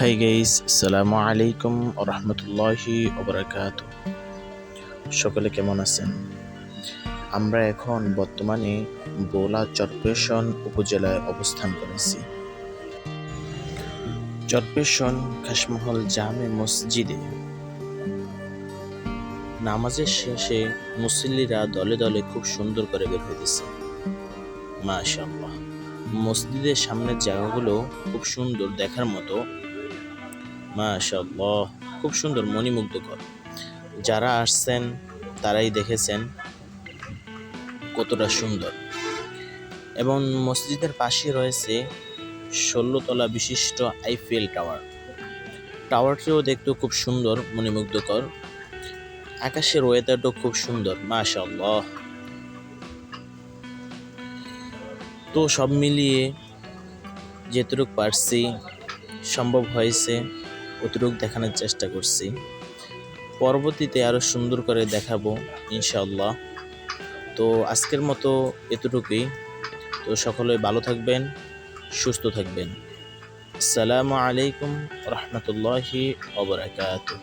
Hi guys আসসালামু আলাইকুম রহমতুল্লাহি ওবরাকাত সকলে কেমন আছেন? আমরা এখন বর্তমানে বোলা চরপেশন উপজেলায় অবস্থান করেছি। চরপেশন খাসমহল জামে মসজিদে। নামাজের শেষে মুসল্লিরা দলে দলে খুব সুন্দর করে বের হইতেছে। মাশাআল্লাহ। মসজিদের সামনের জায়গাগুলো খুব সুন্দর দেখার মতো মাশাআল্লাহ, খুব সুন্দর, মণিমুগ্ধকর। যারা আসছেন, তারাই দেখেছেন কতটা সুন্দর। এবং মসজিদের পাশে রয়েছে ষোলোতলা বিশিষ্ট আইফেল টাওয়ার। টাওয়ারটিও দেখতে খুব সুন্দর, মণিমুগ্ধকর। আকাশের ওয়েদারটাও খুব সুন্দর, মাশাআল্লাহ। তো সব মিলিয়ে যেটুকু পারছি, সম্ভব হয়েছে অতটুকু দেখানোর চেষ্টা করছি। পরবর্তীতে আরও সুন্দর করে দেখাবো ইনশাল্লাহ তো আজকের মতো এতটুকুই। তো সকলে ভালো থাকবেন, সুস্থ থাকবেন। আসসালামু আলাইকুম রহমতুল্লাহি ওবরাকাতুহ